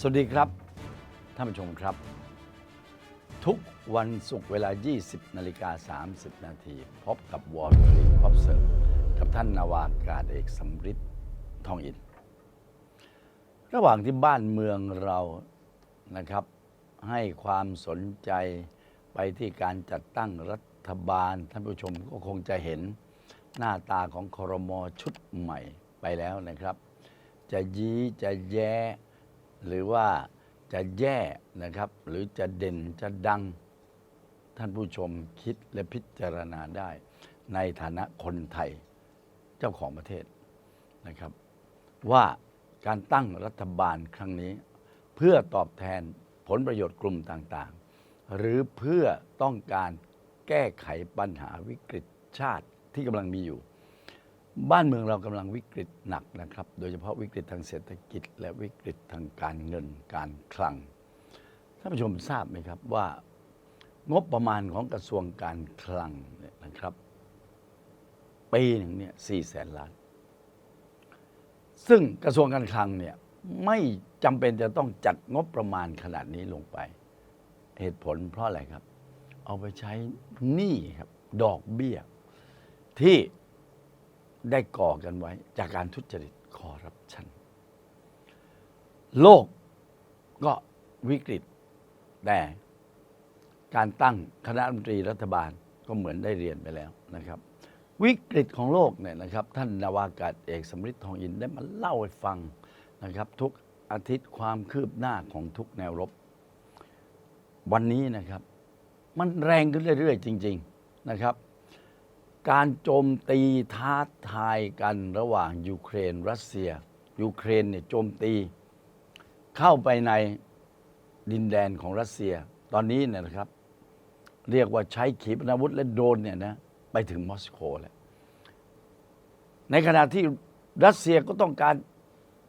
สวัสดีครับท่านผู้ชมครับ ทุกวันศุกร์เวลา 20 นาฬิกา 30 นาทีพบกับวอร์ลีพบเสิร์ฟกับท่านนาวากาศเอกสำริดทองอิน ระหว่างที่บ้านเมืองเรานะครับ ให้ความสนใจไปที่การจัดตั้งรัฐบาล ท่านผู้ชมก็คงจะเห็นหน้าตาของครมชุดใหม่ไปแล้วนะครับ จะยี้จะแย้ หรือว่าจะแย่นะครับ หรือจะเด่นจะดังท่านผู้ชมคิดและพิจารณาได้ ในฐานะคนไทยเจ้าของประเทศนะครับ ว่าการตั้งรัฐบาลครั้งนี้ เพื่อตอบแทนผลประโยชน์กลุ่มต่างๆ หรือเพื่อต้องการแก้ไขปัญหาวิกฤตชาติที่กำลังมีอยู่ บ้านเมืองเรากำลังวิกฤตหนักนะครับ โดยเฉพาะวิกฤตทางเศรษฐกิจ และวิกฤตทางการเงินการคลัง ท่านผู้ชมทราบไหมครับว่างบประมาณของกระทรวงการคลังเนี่ยนะครับปีหนึ่งเนี่ยสี่แสนล้าน ซึ่งกระทรวงการคลังเนี่ยไม่จำเป็นจะต้องจัดงบประมาณขนาดนี้ลงไป เหตุผลเพราะอะไรครับ เอาไปใช้หนี้ครับ ดอกเบี้ย ที่ ได้ก่อกันไว้ จากการทุจริตคอร์รัปชัน โลกก็วิกฤต แต่การตั้งคณะรัฐมนตรีรัฐบาลก็เหมือนได้เรียนไปแล้วนะครับ วิกฤตของโลกเนี่ยนะครับ ท่านนาวากาศเอกสมฤทธิ์ทองอินได้มาเล่าให้ฟังนะครับ ทุกอาทิตย์ความคืบหน้าของทุกแนวรบ วันนี้นะครับ มันแรงขึ้นเรื่อยๆ จริง ๆนะครับ การโจมตีท้าทายกันระหว่างยูเครน รัสเซีย ยูเครนเนี่ยโจมตี เข้าไปในดินแดนของรัสเซีย ตอนนี้เนี่ยนะครับ เรียกว่าใช้ขีปนาวุธและโดรนเนี่ยนะไปถึงมอสโกแล้ว ในขณะที่รัสเซียก็ต้องการ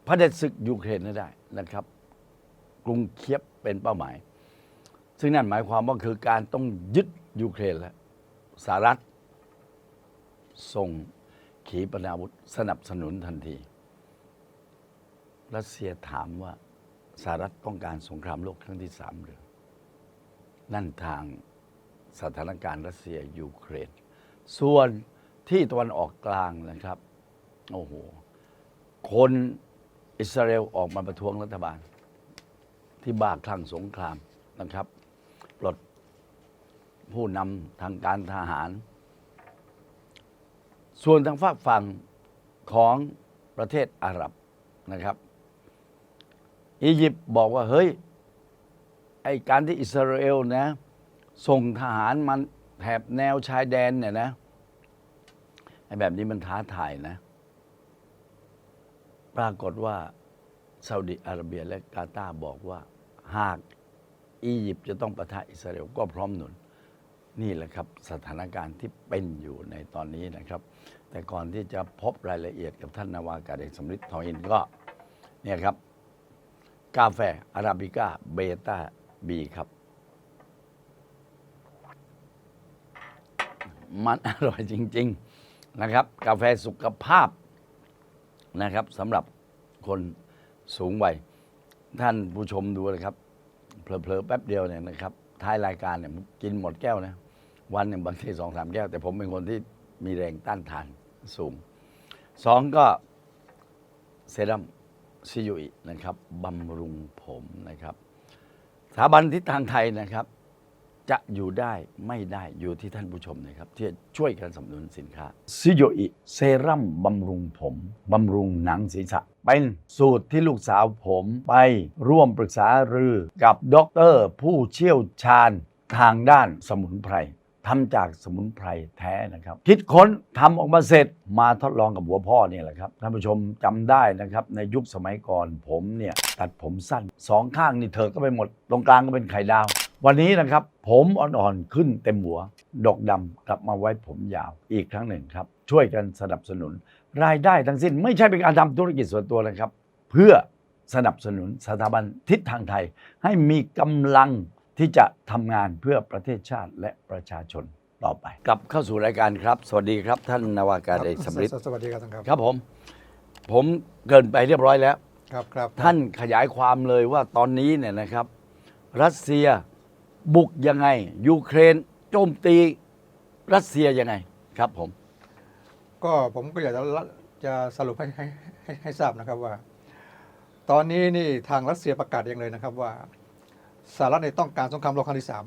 เผด็จศึกยูเครนให้ได้นะครับ กรุงเคียบเป็นเป้าหมาย ซึ่งนั่นหมายความว่าคือการต้องยึดยูเครนแล้วสหรัฐ ส่งขีปนาวุธสนับสนุนทันที รัสเซียถามว่าสหรัฐต้องการสงครามโลกครั้งที่สามหรือ นั่นทางสถานการณ์รัสเซียยูเครน ส่วนที่ตะวันออกกลางนะครับ โอ้โห คนอิสราเอลออกมาประท้วงรัฐบาล ที่บ้าคลั่งสงครามนะครับ ปลดผู้นำทางการทหาร ส่วนทางฝากฝั่งของประเทศอาหรับนะครับ อียิปต์บอกว่าเฮ้ยไอการที่อิสราเอลนะส่งทหารมันแถบแนวชายแดนเนี่ยนะไอแบบนี้มันท้าทายนะ ปรากฏว่าซาอุดิอาระเบียและกาตาร์บอกว่าหากอียิปต์จะต้องประทะอิสราเอลก็พร้อมหนุน นี่แหละครับสถานการณ์ที่เป็นอยู่ในตอนนี้นะครับ แต่ก่อนที่จะพบรายละเอียดกับท่านนาวากาเอกสมฤทธิ์ทองอินก็เนี่ยครับ กาแฟอาราบิก้าเบต้าบีครับ มันอร่อยจริง ๆนะครับ กาแฟสุขภาพนะครับสำหรับคนสูงวัย ท่านผู้ชมดูนะครับเผลอๆแป๊บเดียวเนี่ยนะครับท้ายรายการเนี่ยกินหมดแก้วนะ วันหนึ่งบางทีสองสามแก้ว แต่ผมเป็นคนที่มีแรงต้านทาน สูงสองก็เซรั่มซิยูอินะครับบำรุงผมนะครับสถาบันทิศทางไทยนะครับ จะอยู่ได้ไม่ได้อยู่ที่ท่านผู้ชมนะครับ ที่จะช่วยกันสนับสนุนสินค้าซิโยอิเซรั่มบำรุงผมบำรุงหนังศีรษะ เป็นสูตรที่ลูกสาวผมไปร่วมปรึกษารือกับด็อกเตอร์ผู้เชี่ยวชาญทางด้านสมุนไพร ทำจากสมุนไพรแท้นะครับ คิดค้นทำออกมาเสร็จมาทดลองกับหัวพ่อเนี่ยแหละครับท่านผู้ชมจำได้นะครับ ในยุคสมัยก่อนผมเนี่ยตัดผมสั้นสองข้างนี่เธอก็ไปหมด ตรงกลางก็เป็นไข่ดาว วันนี้นะครับ ผมอ่อนๆขึ้นเต็มหัว ดอกดำกลับมาไว้ผมยาวอีกครั้งหนึ่งครับ ช่วยกันสนับสนุน รายได้ทั้งสิ้นไม่ใช่เป็นการทำธุรกิจส่วนตัวนะครับ เพื่อสนับสนุนสถาบันทิศทางไทย ให้มีกำลัง ที่จะทำงานเพื่อประเทศชาติและประชาชนต่อไป กลับเข้าสู่รายการครับ สวัสดีครับท่านนาวากาศเอกสมฤทธิ์สวัสดีครับท่านครับ ครับผม ผมเกรินไปเรียบร้อยแล้ว ครับครับ ท่านขยายความเลยว่าตอนนี้เนี่ยนะครับ รัสเซียบุกยังไง ยูเครนโจมตีรัสเซียยังไงครับผม ก็ผมก็อยากจะละจะสรุปให้ให้ให้ให้ทราบนะครับว่า ตอนนี้นี่ทางรัสเซียประกาศเองเลยนะครับว่า สหรัฐในต้องการสงครามโลกครั้งที่สาม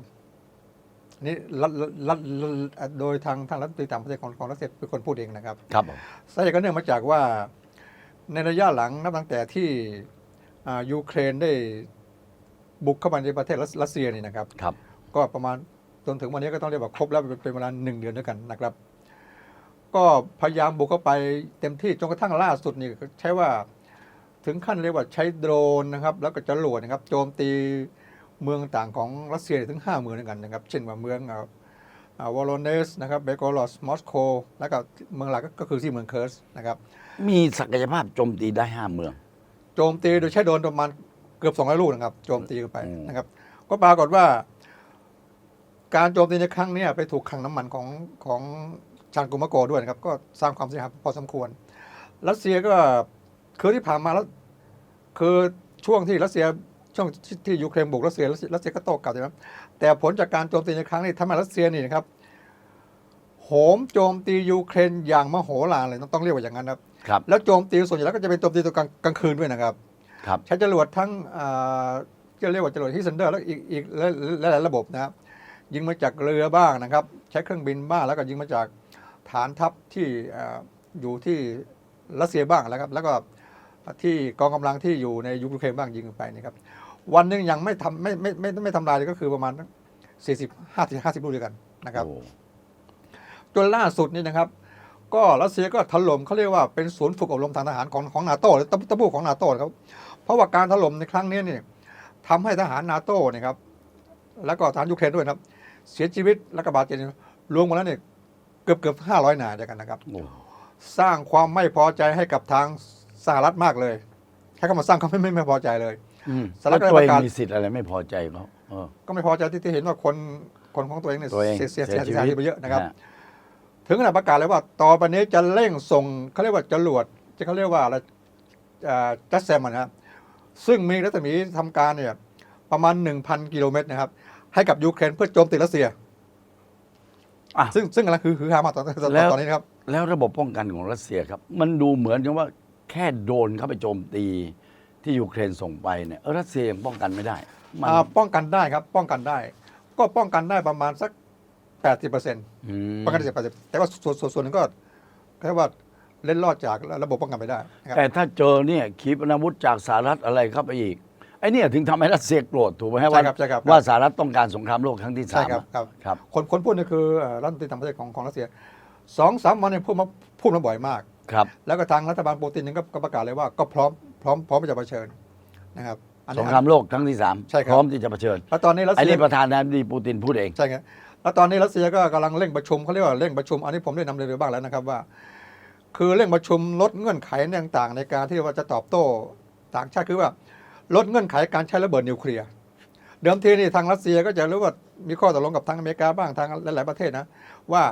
นี่รัฐรัฐรัฐโดยทางทางรัฐมนตรีต่างประเทศของของรัสเซียเป็นคนพูดเองนะครับครับผมสาเหตุก็เนื่องมาจากว่าในระยะหลังนับตั้งแต่ที่อ่ายูเครนได้บุกเข้ามาในประเทศรัสรัสเซียนี่นะครับ ครับ ก็ประมาณจนถึงวันนี้ก็ต้องเรียกว่าครบแล้วเป็นเป็นเวลาหนึ่งเดือนด้วยกันนะครับ ก็พยายามบุกเข้าไปเต็มที่จนกระทั่งล่าสุดนี่ก็ใช้ว่าถึงขั้นเรียกว่าใช้โดรนนะครับ แล้วก็จรวดนะครับ โจมตี เมืองต่างของรัสเซียถึงห้าเมืองด้วยกันนะครับ เช่นว่าเมืองวอลโลเนสนะครับเบโกรอสมอสโกแล้วก็เมืองหลักก็คือที่เมืองเคิร์สนะครับ มีศักยภาพโจมตีได้ห้าเมือง โจมตีโดยใช้โดรนประมาณเกือบ200ลูกนะครับ โจมตีกันไปอืมนะครับ ก็ปรากฏว่า การโจมตีในครั้งเนี้ยไปถูกคลังน้ำมันของของชานกุมาโกด้วยนะครับ ก็สร้างความเสียหายพอสมควร รัสเซียก็คือที่ผ่านมาแล้วคือช่วงที่รัสเซีย ช่วงที่ที่ยูเครนบุกรัสเซียรัสเซียรัสเซียก็โต้กลับใช่ไหมแต่ผลจากการโจมตีในครั้งนี้ทำให้รัสเซียนี่นะครับโหมโจมตียูเครนอย่างมโหฬารเลยต้องต้องเรียกว่าอย่างนั้นนะครับครับ แล้วโจมตีส่วนใหญ่แล้วก็จะเป็นโจมตีตัวกลางกลางคืนด้วยนะครับครับใช้จรวดทั้งอ่าจะเรียกว่าจรวดฮิสเซนเดอร์แล้วอีกอีกและหลายๆระบบนะครับยิงมาจากเรือบ้างนะครับ ใช้เครื่องบินบ้างแล้วก็ยิงมาจากฐานทัพที่อ่าอยู่ที่รัสเซียบ้างแล้วครับ แล้วก็ที่กองกำลังที่อยู่ในยูเครนบ้างยิงไปนะครับ วันหนึงยังไม่ทำไม่ไม่ไม่ไม่ไม่ทำลายเลยก็คือประมาณสี่สิบห้าสิบห้าสิบลูกด้วยกันนะครับโอ้จนล่าสุดนี่นะครับ ก็รัสเซียก็ถล่มเขาเรียกว่าเป็นศูนย์ฝึกอบรมทางทหารของของนาโต้หรือตะตะบูของนาโต้ครับ เพราะว่าการถล่มในครั้งนี้นี่ทำให้ทหารนาโต้เนี่ยครับ แล้วก็ทหารยูเครนด้วยนะครับ เสียชีวิตแล้วก็บาดเจ็บรวมกันแล้วเนี่ยเกือบเกือบห้าร้อยนายด้วยกันนะครับโอ้สร้างความไม่พอใจให้กับทางสหรัฐมากเลยใช้คำว่าสร้างความไม่ไม่ไม่พอใจเลย อืมสหรัแล้ฐวก็ตัวได้เอประงกาศมีสิทธิ์อะไรไม่พอใจเขาเออ ก็ไม่พอใจที่ที่เห็นว่าคนคนของตัวเองเนี่ยตัวเองเสียเสียเสีเสียยชีชีวิตวิตไปเยอะนะครับฮถึงขนาดประกาศเลยว่าต่อไปนี้จะเร่งส่งเขาเรียกว่าจรวดจะเขาเรียกว่าอะไรจัสแซมนะครับซึ่งมีรัศมีทำการเนี่ยประมาณ 1,000 กิโลเมตรนะครับ ให้กับยูเครนเพื่อโจมตีรัสเซีย อะ ซึ่งซึ่งกำลังคือคือฮามาตอนตอนแล้ว ตอนนี้นะครับ แล้วระบบป้องกันของรัสเซียครับ มันดูเหมือนกับว่าแค่โดรนเข้าไปโจมตี ที่ยูเครนส่งไปเนี่ยเออรัสเซียยังป้องกันไม่ได้มันอ่าป้องกันได้ครับ ป้องกันได้ ก็ป้องกันได้ประมาณสัก 80%ป้อืมองกันได้80แต่ว่าส่วนส่วนส่วนหนึงก็แค่ว่าเล่นรอดจากระบบป้องกันไปได้นะครับแต่ถ้าเจอเนี่ยขีปนาวุธจากสหรัฐอะไรเข้าไปอีกไอ้เนี่ยถึงทำให้รัสเซียโกรธถูกไหมฮะใช่ว่าครับใช่ครับว่าสหรัฐต้องการสงครามโลกครั้งที่ใช่สามครับอะครับ ครับ คนคนพูดนี่คือเอ่อรัฐมนตรีต่างประเทศของของรัสเซียสองสามวันเนี่ยพูดมาพูดมาบ่อยมาก ครับ แล้วก็ทางรัฐบาลปูตินเองก็ก็ประกาศเลยว่าก็พร้อม พร้อมพร้อมที่จะเผชิญนะครับอันสนี้งครามโลกครั้งที่สามใช่ครับพร้อมที่จะเผชิญแล้วตอนนี้รัสไอ้เซียนี่ประธานาธิบดีปูตินพูดเองใช่ครับแล้วตอนนี้รัสเซียก็กำลังเร่งประชุมเขาเรียกว่าเร่งประชุมอันนี้ผมได้นำเรียนไปบ้างแล้วนะครับว่า คือเร่งประชุมลดเงื่อนไขต่างๆ ในการที่ว่าจะตอบโต้ต่างชาติคือว่าลดเงื่อนไขการใช้ระเบิดนิวเคลียร์เดิมทีนี่ทางรัสเซียก็จะรู้ว่ามีข้อตกลงกับทางอเมริกาบ้างทางหลายๆประเทศนะว่า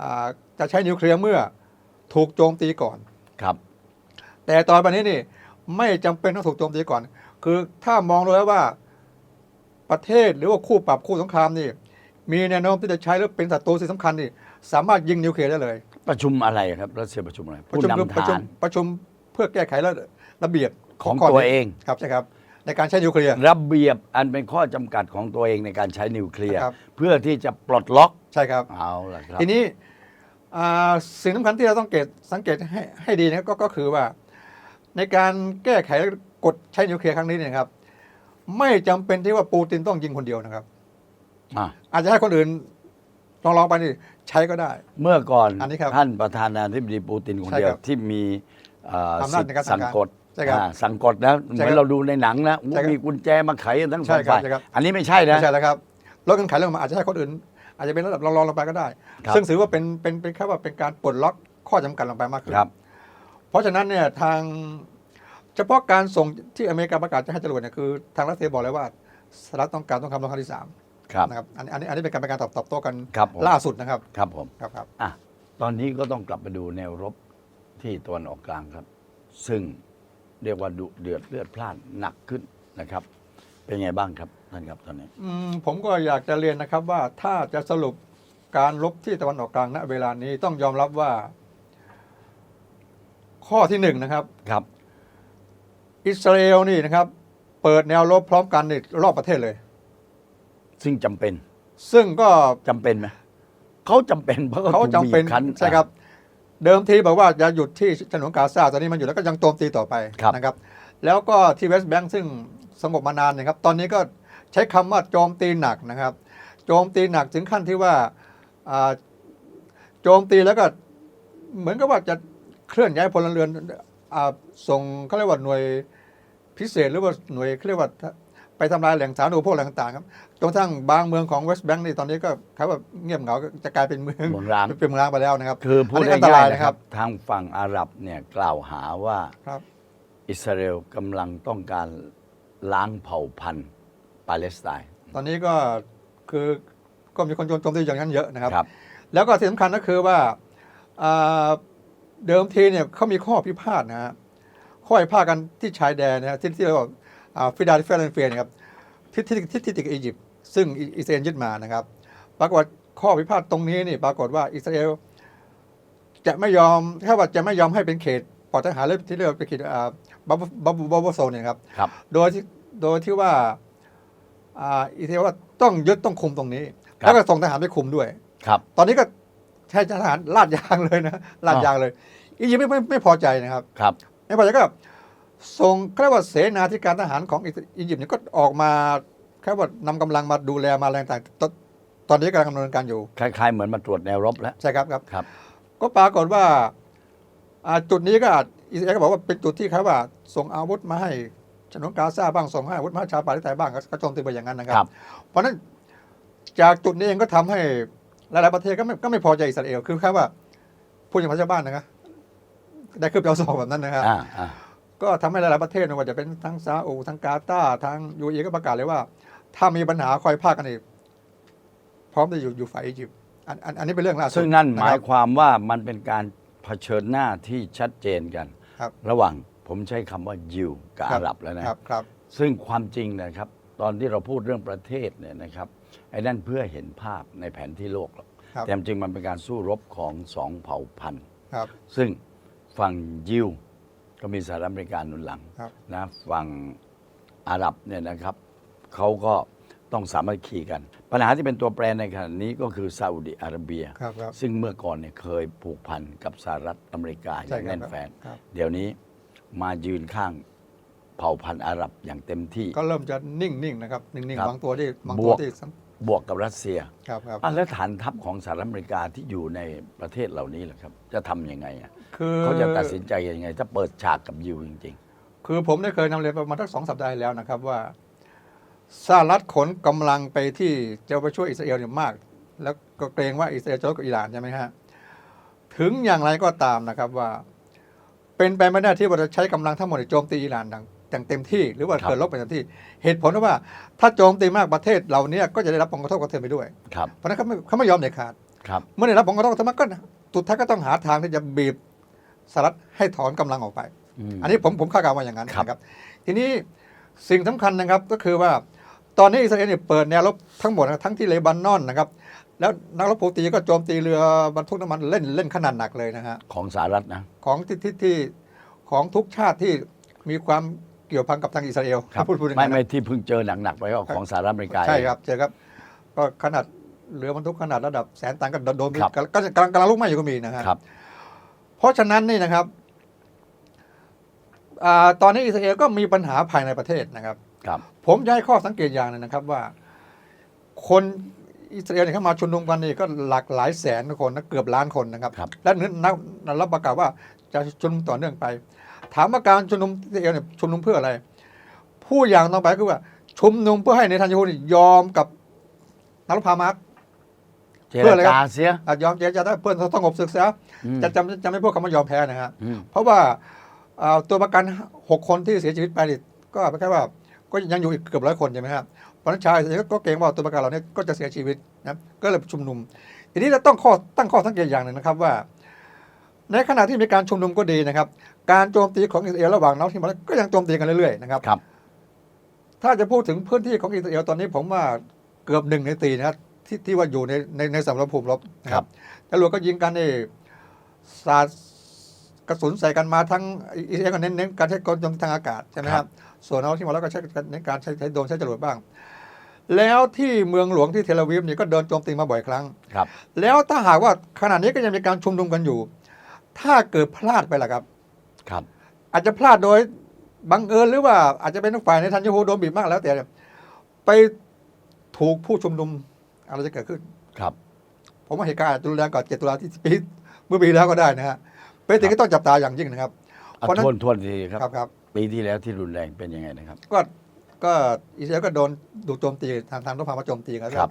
อ่าจะใช้นิวเคลียร์เมื่อถูกโจมตีก่อนครับ แต่ตอนนี้นี่ไม่จำเป็นต้องถูกโจมตีก่อน คือถ้ามองดูแล้วว่าประเทศหรือว่าคู่ปรับคู่สงครามนี่ มีแนวโน้มที่จะใช้แล้วเป็นศัตรูที่สำคัญนี่สามารถยิงนิวเคลียร์ได้เลย ประชุมอะไรครับรัสเซียประชุมอะไรประผู้ชุมคือประนำชุฐามนประชุมเพื่อแก้ไขระระเบียบของข้ตัวนี้เองครับใช่ครับในการใช้นิวเคลียร์ระเบียบอันเป็นข้อจำกัดของตัวเองในการใช้นิวเคลียร์ครับเพื่อที่จะปลดล็อกใช่ครับเอาล่ะครับทีนี้อ่าสิ่งสำคัญที่เราต้องเกตสังเกตให้ให้ดีนะครับก็ก็คือว่า ในการแก้ไขกฎใช้นิวเคลียร์ครั้งนี้เนี่ยนะครับ ไม่จำเป็นที่ว่าปูตินต้องยิงคนเดียวนะครับ อะอาจจะให้คนอื่นลองลองไปนี่ใช้ก็ได้ เมื่อก่อนอันนี้ครับท่านประธานาธิบดีปูตินคนใช่เดียควรับที่มีเอ่ออำนาจสิทในการธิ์สั่สั่งงการกฎใช่ครับอ่าสั่งกฎนะเหใช่มือนครับเราดูในหนังนะใช่ครับมีกุญแจมาไขทั้งสใช่องครับฝ่ายใช่ครับ อันนี้ไม่ใช่นะ ไม่ใช่แล้วครับลดเงื่อนไขเรื่องมาอาจจะให้คนอื่น อาจจะเป็นระดับรองๆลงไปก็ได้ ครับ ซึ่งถือว่าเป็นเป็นเป็นแค่ว่าเป็นการปลดล็อกข้อจำกัดลงไปมากขึ้น ครับ เพราะฉะนั้นเนี่ยทางเฉพาะการส่งที่อเมริกาประกาศจะให้จรวดเนี่ยคือทางรัสเซียบอกเลยว่าสหรัฐต้องการต้องคำรองครั้งที่สามครับนะครับอันนี้อันนี้อันนี้เป็นการเป็นการตอบตอบโต้กันครับผมล่าสุดนะครับครับผม ครับครับ อะตอนนี้ก็ต้องกลับไปดูแนวรบที่ตะวันออกกลางครับ ซึ่งเรียกว่าดุเดือดเลือดพล่านหนักขึ้นนะครับ เป็นไงบ้างครับท่านครับตอนนี้ อืมผมก็อยากจะเรียนนะครับว่าถ้าจะสรุปการรบที่ตะวันออกกลางณเวลานี้ต้องยอมรับว่า ข้อที่หนึ่งนะครับ ครับ อิสราเอลนี่นะครับ เปิดแนวรบพร้อมกันในรอบประเทศเลย ซึ่งจำเป็นซึ่งก็จำเป็นไหมเขาจำเป็นเพราะเขาถูกจำเป็นบีคั้น ใช่ครับ เดิมทีบอกว่าจะหยุดที่ฉนวนกาซาตอนนี้มันอยู่แล้วก็ยังโจมตีต่อไปครับ นะครับ แล้วก็ที่เวสต์แบงค์ซึ่งสงบมานานนะครับ ตอนนี้ก็ใช้คำว่าโจมตีหนักนะครับ โจมตีหนักถึงขั้นที่ว่าอ่าโจมตีแล้วก็เหมือนกับว่าจะ เคลื่อนย้ายพลเรือนอ่าส่งเขาเรียกว่าหน่วยพิเศษหรือว่าหน่วยเขาเรียกว่าไปทำลายแหล่งสาธารณูปโภคอะไรต่างๆครับจนกระทั่งบางเมืองของเวสต์แบงค์นี่ตอนนี้ก็เขาแบบเงียบเหงาจะกลายเป็นเมืองเมืองร้างเป็นเมืองร้างไปแล้วนะครับคือพูดอันนี้อันตง่ารายยๆนะนะคครัรับบทางฝั่งอาหรับเนี่ยกล่าวหาว่าครับอิสราเอลกำลังต้องการล้างเผ่าพันธุ์ปาเลสไตน์ตอนนี้ก็คือก็มีคนโจมตีอย่างนั้นเยอะนะครับครับแล้วก็ที่สำคัญก็คือว่าอ่า เดิมทีเนี่ยเขามีข้อพิพาทนะฮะข้อพิพาทกันที่ชายแดนนะฮะที่ที่เราบอกฟิดาลิเฟลนเฟียนะครับที่ที่ที่ที่ติดกับอียิปต์ซึ่งอิอิสราเอลยึดมานะครับ ปรากฏข้อพิพาทตรงนี้นี่ปรากฏว่าอิสราเอลจะไม่ยอมถ้าว่าจะไม่ยอมให้เป็นเขตปลอดทหารหรือที่เรียกว่าเป็นเขตอ่าบับบับบับโซนเนี่ยครับครับโดยที่โดยที่ว่าอ่าอิสราเอลว่าต้องยึดต้องคุมตรงนี้ครับแล้วก็ส่งทหารไปคุมด้วยครับ ตอนนี้ก็ ใช้ทหารลาดยางเลยนะลาดยางเลย อียิปต์ไม่ไม่ไม่พอใจนะครับครับไม่พอใจก็ส่งเรียกว่าเสนาธิการทหารของอียิปต์เนี่ยก็ออกมาแค่ว่านำกำลังมาดูแลมาแรงต่างตอนตอนนี้กำลังดำเนินการอยู่ คล้าย ๆ เหมือนมาตรวจแนวรบแล้ว ใช่ครับครับครับ ก็ปรากฏว่าจุดนี้ก็อิสราเอลก็บอกว่าเป็นจุดที่เขาว่า ส่งอาวุธมาให้ฉนวนกาซาบ้างส่งให้อาวุธมาให้ชาวปาเลสไตน์บ้างก็โจมตีไปอย่างนั้นนะครับ เพราะฉะนั้นจากจุดนี้เองก็ทำให้ หลายๆประเทศก็ไม่ก็ไม่พอใจอิสราเอล คือแค่ว่าพูดอย่างภาษาบ้านนะครับได้คืบเอาศอกแบบนั้นนะครับ อ่าอ่าก็ทำให้หลายๆประเทศไม่ว่าจะเป็นทั้งซาอุทั้งกาตาร์ทั้งยูเอก็ประกาศเลยว่า ถ้ามีปัญหาคอยพาคกันอีกพร้อมจะอยู่อยู่ฝ่ายอียิปต์อันอันอันนี้เป็นเรื่องล่าสุดซึ่งนั่นหมาะคยรับ ความว่ามันเป็นการเผชิญหน้าที่ชัดเจนกัน ครับระหว่างผมใช้คำว่ายิวกับครับอาหรับแล้วนะ ครับครับซึ่งความจริงนะครับ ตอนที่เราพูดเรื่องประเทศเนี่ยนะครับ ไอ้นั่นเพื่อเห็นภาพในแผนที่โลกหรอกครับแต่จริงๆมันเป็นการสู้รบของสองเผ่าพันธุ์ ครับ ซึ่งฝั่งยิวก็มีสหรัฐอเมริกาหนุนหลังครับ นะฝั่งอาหรับเนี่ยนะครับเขาก็ต้องสามัคคีกัน ปัญหาที่เป็นตัวแปรในขณะนี้ก็คือซาอุดิอาระเบีย ครับครับ ซึ่งเมื่อก่อนเนี่ยเคยผูกพันกับสหรัฐอเมริกาอใช่ย่างครับแน่นแฟน ครับ เดี๋ยวนี้มายืนข้าง เผ่าพันธุ์อาหรับอย่างเต็มที่ ก็เริ่มจะนิ่งๆนะครับ นิ่งครับ ๆบางตัวที่บางบตัววกที่สบวกกับรัสเซียำครับครับ อะแล้วฐานทัพของสหรัฐอเมริกาที่อยู่ในประเทศเหล่านี้ล่ะครับ จะทำยังไงอะคือ เขาจะตัดสินใจยังไง ถ้าเปิดฉากกับยิวจริง คือผมได้เคยนำเรียนประมาณทักสองสัปดาห์ที่แล้วนะครับว่าสหรัฐขนกำลังไปที่จะไปช่วยอิสราเอลเนี่ยมาก แล้วก็เกรงว่าอิสราเอลจะรบกับอิหร่านใช่ไหมฮะถึงอย่างไรก็ตามนะครับว่า เป็นไปไม่ได้ที่ว่าจะใช้กำลังทั้งหมดโจมตีอิหร่านอย่าง อย่างเต็มที่หรือว่าครับเกิดรบไปเต็มที่ เหตุผลว่าถ้าโจมตีมากประเทศเหล่านี้ก็จะได้รับผลกระทบกระเทือนไปด้วยๆครับเพราะฉะนั้นเขาไม่เขาไม่ยอมเด็ดขาดครับเมื่อได้รับผลกระทบกระเทือนมากก็สุดท้ายก็ต้องหาทางที่จะบีบสหรัฐให้ถอนกำลังออกไปมอันนี้ผมผมคาดการณ์ว่าอย่างนั้นครับนะครับ ทีนี้สิ่งสำคัญนะครับก็คือว่าตอนนี้อิสราเอลเนี่ยเปิดแนวรบทั้งหมดนะทั้งที่เลบานอนนะครับแล้วนักรบฮูตีก็โจมตีเรือบรรทุกน้ำมันเล่นเล่นขนาดหนักเลยนะฮะของสหรัฐนะของที่ที่ที่ของทุกชาติที่มีความ เกี่ยวพันกับทางอิสราเอลครับพูดพูดอย่างไม่นั้นไม่นะที่เพิ่งเจอหนักๆไปก็ของสหรัฐอเมริกาใช่ครับเจอครับ ก็ขนาดเรือบรรทุกขนาดระดับแสนตันก็โดนครับก็ก็กำลังกำลังลุกไหม้อยู่ก็มีนะฮะครับ เพราะฉะนั้นนี่นะครับอาตอนนี้อิสราเอลก็มีปัญหาภายในประเทศนะครับ ครับ ผมจะให้ข้อสังเกตอย่างหนึงนะครับว่า คนอิสราเอลเนี่ยเข้ามาชุมนุมกันนี่ก็หลากหลายแสนคนนะเกือบล้านคนนะครับ ครับ และนึกนักนักรับประกาศว่าจะชุมนุมต่อเนื่องไปถามว่าการชุมนุมอิสราเอลเนี่ยชุมนุมเพื่ออะไร ผู้อย่างต่อไปคือว่า ชุมนุมเพื่อให้ในทันยูนี่ยอมกับนักรบพามาสเจเพื่รออะไรครับจาเสียอะยอมเจรจาได้เพื่อนสงบศึกษาอืมจะจำจะไม่พวกคำว่ายอมแพ้นะฮะอืมเพราะว่าอ่าตัวประกัน6คนที่เสียชีวิตไปนี่ก็แค่ว่าก็ยังอยู่อีกเกือบร้อยคนใช่ไหมครับเพราะฉะนั้นชายก็เกรงว่าตัวประกันเหล่านี้ก็จะเสียชีวิตนะก็เลยชุมนุมทีนี้เราต้องข้อตั้งข้อสังเกตอย่างหนึ่งนะครับว่า ในขณะที่มีการชุมนุมก็ดีนะครับ การโจมตีของอิสราเอลระหว่างนักที่มาก็ยังโจมตีกันเรื่อยๆนะครับครับ ถ้าจะพูดถึงพื้นที่ของอิสราเอลตอนนี้ผมว่าเกือบหนึ่งในตีนะครับที่ที่ว่าอยู่ในในในสมรภูมิรบนะคครัรับบตำรวจก็ยิงกันนี่สาดกระสุนใส่กันมาทั้งอิสราเอลก็เน้นเน้นการใช้กลโจมตีทางอากาศใช่ไหมครับ ส่วนเอาที่มาแล้วก็ใช้เน้นการใช้ใช้โดรนใช้จรวดบ้าง แล้วที่เมืองหลวงที่เทลอาวีฟนี่ก็โดนโจมตีมาบ่อยครั้งครับ แล้วถ้าหากว่าขณะนี้ก็ยังมีการชุมนุมกันอยู่ ถ้าเกิดพลาดไปล่ะครับ ครับ อาจจะพลาดโดยบังเอิญหรือว่าอาจจะเป็นฝ่ายในทันยูโฮโดนบีบมากแล้วแต่เนี่ยไปถูกผู้ชุมนุมอะไรจะเกิดขึ้นครับ ผมว่าเหตุการณ์อาจจะรุนแรงกว่า7ตุลาที่ปีเมื่อปีแล้วก็ได้นะฮะเป็นสิ่งที่ต้องจับตาอย่างยิ่งนะครับเอาเพราะฉะนั้นทวนทวนทีครับครับครับ ปีที่แล้วที่รุนแรงเป็นยังไงนะครับ ก็ก็อิสราเอลก็โดนดูโจมตีทางทางรบพามาโจมตีกันครับ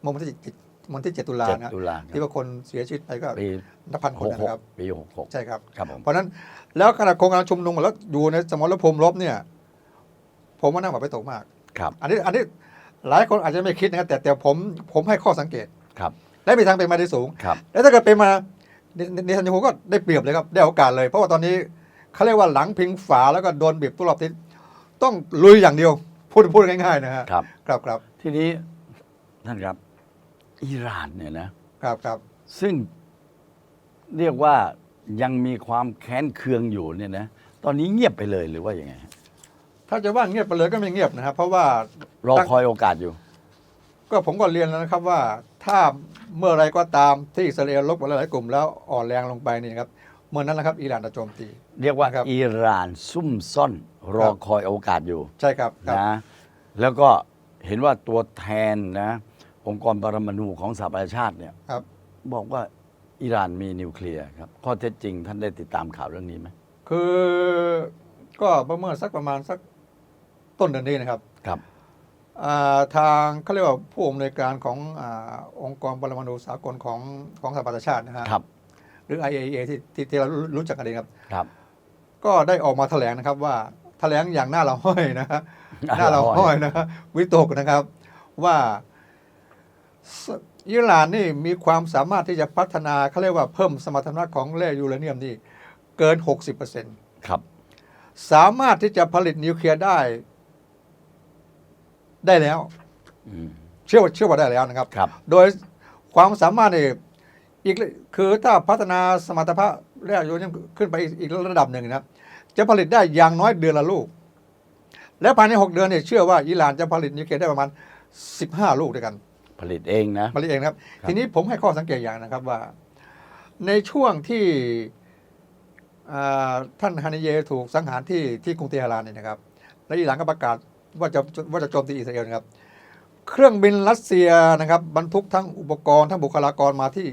เมื่อวันที่7 วันที่ 7 ตุลาเจ็ดนะตุลาคที่รับว่าคนเสียชีวิตไปก็ปีนับพันคหนกหกนะครับปีหกหกใช่ครับ ครับผมเพราะฉะนั้นแล้วขณะโครงการชุมนุมแล้วอยู่ในสมรภูมิรบเนี่ย ผมว่าน่าหวาดไปตกมาก ครับอันนี้อันนี้หลายคนอาจจะไม่คิดนะครับแต่แต่ผมผมให้ข้อสังเกต ครับและมีทางเป็นมาได้สูง ครับแล้วถ้าเกิดเป็นมาเนเนทันยาฮูก็ได้เปรียบเลยครับได้โอกาสเลย เพราะว่าตอนนี้เขาเรียกว่าหลังพิงฝาแล้วก็โดนบีบตุรอบทิศต้องลุยอย่างเดียว พูดพูดง่ายๆนะฮะครับ ครับครับ ทีนี้ท่านครับ อิหร่านเนี่ยนะครับครับซึ่งเรียกว่ายังมีความแค้นเคืองอยู่เนี่ยนะตอนนี้เงียบไปเลยหรือว่ายังไงฮะถ้าจะว่าเงียบไปเลยก็ไม่เงียบนะครับ เพราะว่ารอตั้งคอยโอกาสอยู่ ก็ผมก็เรียนแล้วนะครับว่าถ้าเมื่อไรก็ตามที่อิสราเอลลบกับหลายๆกลุ่มแล้วอ่อนแรงลงไปนี่นะครับเมื่อนั้นนะครับอิหร่านจะโจมตี เรียกว่าครับอิหร่านซุ่มซ่อน รอคอยโอกาสอยู่ ใช่ครับครับนะแล้วก็เห็นว่าตัวแทนนะ องค์กรปรมาณูของสหประชาชาติเนี่ยครับ บอกว่าอิหร่านมีนิวเคลียร์ครับ ข้อเท็จจริงท่านได้ติดตามข่าวเรื่องนี้ไหมคือก็ประเมินสักประมาณสักต้นเดือนนี้นะครับครับอ่าทางเขาเรียกว่าผู้อำนวยการของอาองค์กรปรมาณูสากลของของสหประชาชาตินะฮะครับหรือ IAEA ที่ที่ที่เรารู้รู้จักกันดีครับ ครับก็ได้ออกมาแถลงนะครับว่าแถลงอย่างหน้าเราห้อยนะฮะหน้าเราห้อยนะฮะวิตกนะครับว่าส อิหร่านนี่มีความสามารถที่จะพัฒนาเขาเรียกว่าเพิ่มสมรรถนะของแร่ยูเรเนียมนี่เกิน 60%ครับ สามารถที่จะผลิตนิวเคลียร์ได้ ได้แล้วอืมเชื่อว่าเชื่อว่าได้แล้วนะครับครับโดยความสามารถนี่อีกคือถ้าพัฒนาสมรรถภาพแร่ยูเรเนียมขึ้นไปอีกระดับหนึ่งนะครับจะผลิตได้อย่างน้อยเดือนละลูก และภายใน 6 เดือนเนี่ยเชื่อว่าอิหร่านจะผลิตนิวเคลียร์ได้ประมาณ 15 ลูกด้วยกัน ผลิตเองนะ ผลิตเองนะครับครับ ทีนี้ผมให้ข้อสังเกตอย่างนะครับว่า ในช่วงที่อ่าท่านฮานิเยถูกสังหารที่ที่กรุงเตหะรานเนี่ยนะครับ และอิหร่านก็ประกาศว่าจะว่าจะโจมตีอิสราเอลนะครับ เครื่องบินรัสเซียนะครับ บรรทุกทั้งอุปกรณ์ทั้งบุคลากรมาที่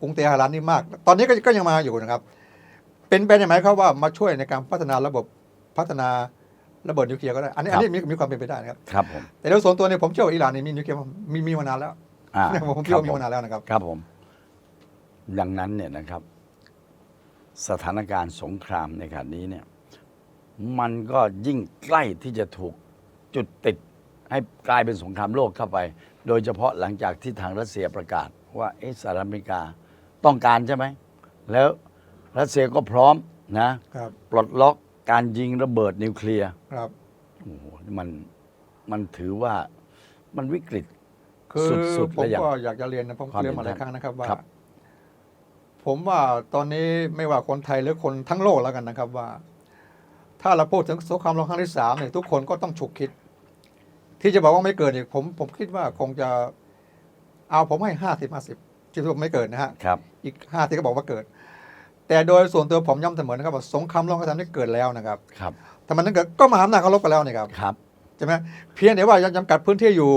กรุงเตหะรานนี่มาก ตอนนี้ก็ก็ยังมาอยู่นะครับ เป็นไปได้ไหมครับว่ามาช่วยในการพัฒนาระบบพัฒนา ระเบิดนิวเคลียร์ก็ได้ อันนี้ครัอับนนี้มีมีความเป็นไปได้นะครับ ครับผม แต่โดยส่วนตัวเนี่ยผมเชื่อว่าอิหร่านนี่มีนิวเคลียร์มีมีมานานแล้วอ่าผมคิดว่ามีมานานแล้วนะครับ ครับผม ดังนั้นเนี่ยนะครับ สถานการณ์สงครามในขณะนี้เนี่ย มันก็ยิ่งใกล้ที่จะถูกจุดติดให้กลายเป็นสงครามโลกเข้าไป โดยเฉพาะหลังจากที่ทางรัสเซียประกาศ ว่าเอะสหรัฐอเมริกาต้องการใช่ไหม แล้วรัสเซียก็พร้อมนะครับปลดล็อก การยิงระเบิดนิวเคลียร์ครับ โอ้โหมันมันถือว่ามันวิกฤต คือสุดๆผมแล้วอย่างก็อยากจะเรียนนะผมความเรียนมาหเห็ลานยท่านครั้งนะครับว่า ครับ ผมว่าตอนนี้ไม่ว่าคนไทยหรือคนทั้งโลกแล้วกันนะครับว่า ถ้าเราพูดถึงสงครามโลกครั้งที่สามเนี่ยทุกคนก็ต้องฉุกคิด ที่จะบอกว่าไม่เกิดเนี่ยผมผมคิดว่าคงจะเอาผมให้ห้าสิบห้าสิบที่ว่าไม่เกิดนะฮะ ครับ อีกห้าที่ก็บอกว่าเกิด แต่โดยส่วนตัวผมย้ำเสมอนะครับว่าสงครามโลกครั้งที่สามนี่เกิดแล้วนะครับครับถ้ามันนั้นเกิดก็มหาอำนาจเขาลบกันแล้วนี่ครับครับใช่ไหมเพียงแต่ว่ายังจำกัดพื้นที่อยู่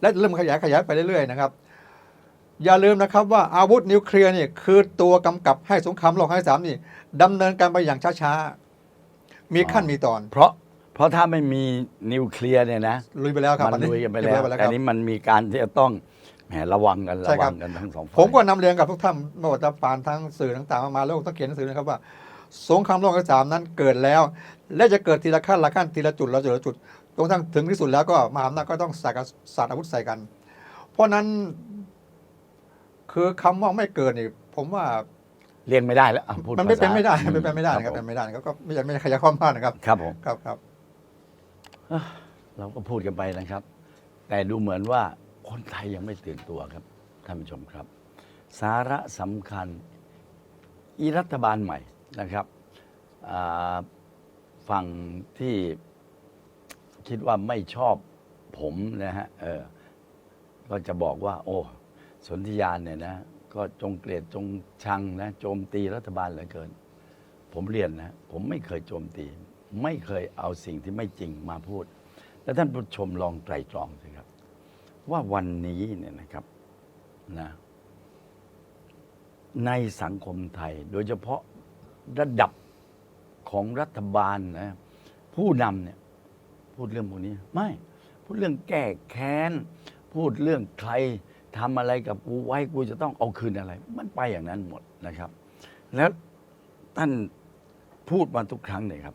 และเริ่มขยายขยายไปเรื่อยๆนะครับอย่าลืมนะครับว่าอาวุธนิวเคลียร์นี่คือตัวกำกับให้สงครามโลกครั้งที่สามนี่ดำเนินการไปอย่างช้าๆมีขั้นมีตอน เพราะเพราะถ้าไม่มีนิวเคลียร์เนี่ยนะลุยไปแล้วครับมันลุยกันไปเรีแล้วบร้อยแต่ครับนี้มันมีการที่จะต้อง แหมระวังกันใช่ระครัวับ งกันทั้งสองฝ่ายผมก็นำเรียนกับทุกท่านไม่ว่าจะผ่านทั้งสื่อต่างๆ มาแล้วต้องเขียนหนังสือนะครับว่า สงครามโลกครั้งที่สามนั้นเกิดแล้ว และจะเกิดทีละขั้นละขั้นทีละจุดละจุดละจุดจนกระทั่งถึงที่สุดแล้วก็มหาอำนาจก็ต้องสาดกับสาดอาวุธใส่กัน เพราะนั้นคือคำว่าไม่เกิดนี่ผมว่าเรียงไม่ได้แล้วอะพูดมันไม่ภาเป็นษาไม่ได้อืไม่เป็นไม่ได้คนะครัรับบผเป็มนไม่ได้นะครับก็ไม่อยากไม่ขยายความมากนะครับ ครับผม ครับครับ เราก็พูดกันไปนะครับ แต่ดูเหมือนว่า คนไทยยังไม่ตื่นตัวครับ ท่านผู้ชมครับ สาระสำคัญอีรัฐบาลใหม่นะครับฝั่งที่คิดว่าไม่ชอบผมนะฮะเออก็จะบอกว่า โอ้ สนธิยานเนี่ยนะ ก็จงเกลียดจงชังนะโจมตีรัฐบาลเหลือเกิน ผมเรียนนะ ผมไม่เคยโจมตี ไม่เคยเอาสิ่งที่ไม่จริงมาพูด แล้วท่านผู้ชมลองไตรตรองสิครับ ว่าวันนี้เนี่ยนะครับนะในสังคมไทย โดยเฉพาะระดับของรัฐบาลนะผู้นำเนี่ยพูดเรื่องพวกนี้ ไม่ พูดเรื่องแก้แค้น พูดเรื่องใครทำอะไรกับกูไว้กูจะต้องเอาคืนอะไร มันไปอย่างนั้นหมดนะครับ แล้วท่านพูดมาทุกครั้งเลยครับ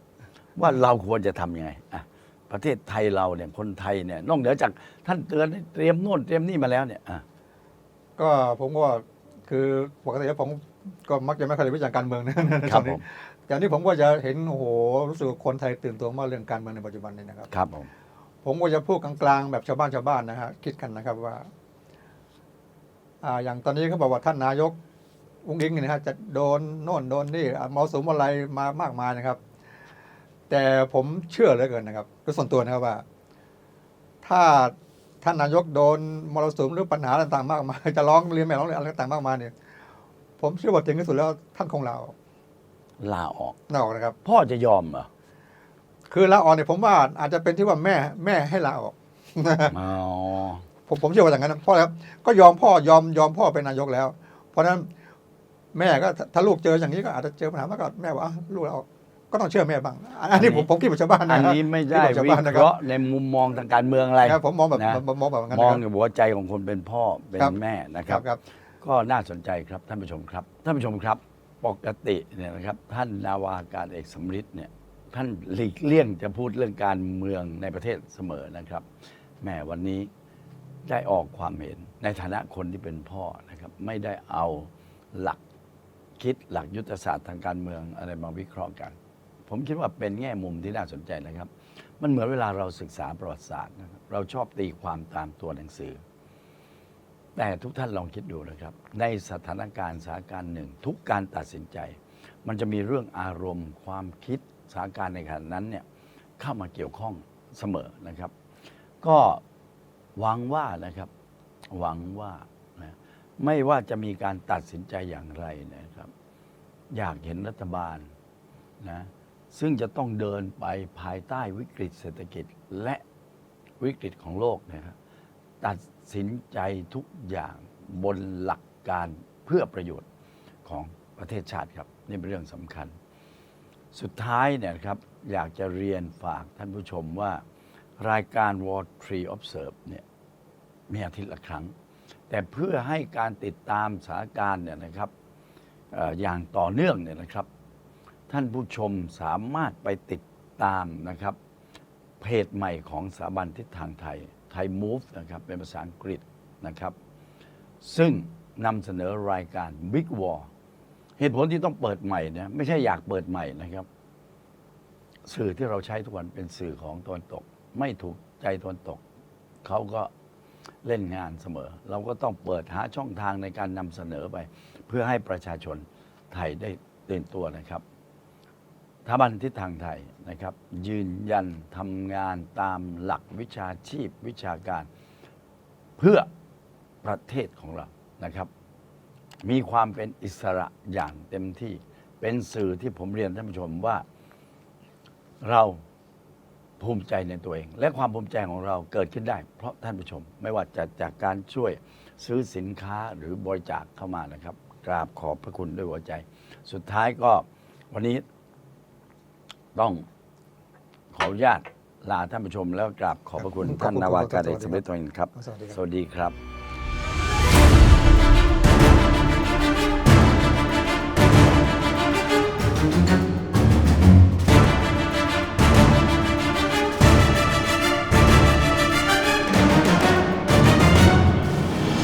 ว่าเราควรจะทำยังไงอะ ประเทศไทยเราเนี่ยคนไทยเนี่ยนอกเหนือจากท่านเตือนให้เตรียมโน่นเตรียมนี่มาแล้วเนี่ยอะก็ผมก็คือปกติแล้วผมก็มักจะไม่ค่อยได้วิจารณ์การเมืองนะในครับตอนนี้ผมแต่อันนี้ผมก็จะเห็นโอ้โหรู้สึกว่าคนไทยตื่นตัวมากเรื่องการเมืองในปัจจุบันนี้นะครับ ครับผมผมก็จะพูดกลางๆแบบชาวบ้านชาวบ้านนะฮะคิดกันนะครับว่าอ่าอย่างตอนนี้เขาบอกว่าท่านนายกอุ้งอิงเนี่ยนะฮะจะโดนโน่นโดนนี่อะมรสุมอะไรมามากมายนะครับ แต่ผมเชื่อเหลือเกินนะครับโดยส่วนตัวนะครับว่า ถ้าท่านนายกโดนมรสุมหรือปัญหาต่างๆ มากมายจะร้องเรียนไม่ร้องเรียนอะไรต่างๆมากมายเนี่ย ผมเชื่อว่าถึงที่สุดแล้วท่านคงลาออกลาออกลาออกนะครับ พ่อจะยอมเหรอคือลาออกเนี่ยผมว่าอาจจะเป็นที่ว่าแม่แม่ให้ลาออกอ๋อผมผมเชื่อว่าอย่างนั้นนะเพราะอะไรครับก็ยอมพ่อยอมยอมพ่อเป็นนายกแล้ว เพราะฉะนั้นแม่ก็ถ้าถ้าลูกเจออย่างนี้ก็อาจจะเจอปัญหามากก็แม่ว่าอะลูกเรา ก็ต้องเชื่อแม่บ้างอันอันนี้ผมผมคิดแบบชาวบ้านนะอันครับนี้ไม่ได้คิแบบชาววิบ้านนะเคครับราะห์ในมุมมองทางการเมืองอะไรนะครับผมมองแบบนะผมมองแบบนั้นมองนะในหัวใจของคนเป็นพ่อเป็นครับแม่นะคครัรับบครับก็น่าสนใจครับท่านผู้ชมครับ ท่านผู้ชมครับปกติเนี่ยนะครับท่านนาวาอากาศเอกสำริดเนี่ยท่านหลีกเลี่ยงจะพูดเรื่องการเมืองในประเทศเสมอนะครับแม่วันนี้ได้ออกความเห็นในฐานะคนที่เป็นพ่อนะครับไม่ได้เอาหลักคิดหลักยุทธศาสตร์ทางการเมืองอะไรมาวิเคราะห์กัน ผมคิดว่าเป็นแง่มุมที่น่าสนใจนะครับ มันเหมือนเวลาเราศึกษาประวัติศาสตร์นะครับเราชอบตีความตามตัวหนังสือ แต่ทุกท่านลองคิดดูนะครับ ในสถานการณ์สถานการณ์หนึ่ง ทุกการตัดสินใจ มันจะมีเรื่องอารมณ์ ความคิดสถานการณ์ในขณะนั้นเนี่ยเข้ามาเกี่ยวข้องเสมอนะครับ ก็หวังว่านะครับหวังว่านะไม่ว่าจะมีการตัดสินใจอย่างไรนะครับ อยากเห็นรัฐบาลนะ ซึ่งจะต้องเดินไปภายใต้วิกฤตเศรษฐกิจและวิกฤตของโลกนะครับตัดสินใจทุกอย่างบนหลักการเพื่อประโยชน์ของประเทศชาติครับ นี่เป็นเรื่องสำคัญ สุดท้ายเนี่ยครับอยากจะเรียนฝากท่านผู้ชมว่ารายการ Wall Tree Observe เนี่ยมีอาทิตย์ละครั้ง แต่เพื่อให้การติดตามสถานการณ์เนี่ยนะครับอย่างต่อเนื่องเนี่ยนะครับ ท่านผู้ชมสามารถไปติดตามนะครับ เพจใหม่ของสถาบันทิศทางไทย ไทย Move นะครับเป็นภาษาอังกฤษนะครับ ซึ่งนำเสนอรายการ Big War เหตุผลที่ต้องเปิดใหม่นี่ยไม่ใช่อยากเปิดใหม่นะครับ สื่อที่เราใช้ทุกวันเป็นสื่อของตนตก ไม่ถูกใจตนตก เขาก็เล่นงานเสมอ เราก็ต้องเปิดหาช่องทางในการนำเสนอไป เพื่อให้ประชาชนไทยได้ตื่นตัวนะครับ ถาบันทิศทางไทยนะครับ ยืนยันทำงานตามหลักวิชาชีพวิชาการเพื่อประเทศของเรานะครับ มีความเป็นอิสระอย่างเต็มที่เป็นสื่อที่ผมเรียนท่านผู้ชมว่าเราภูมิใจในตัวเอง และความภูมิใจของเราเกิดขึ้นได้ เพราะท่านผู้ชม ไม่ว่าจะจากการช่วยซื้อสินค้าหรือบริจาคเข้ามานะครับ กราบขอบพระคุณด้วยหัวใจ สุดท้ายก็วันนี้ ต้องขออนุญาตลาท่านผู้ชมแล้วกราบขอบพระคุณขอบคุณท่านนาวากาขอบคุณเอกสมเด็จตัวเองครับ สวัสดีครับ สวัสดีครับ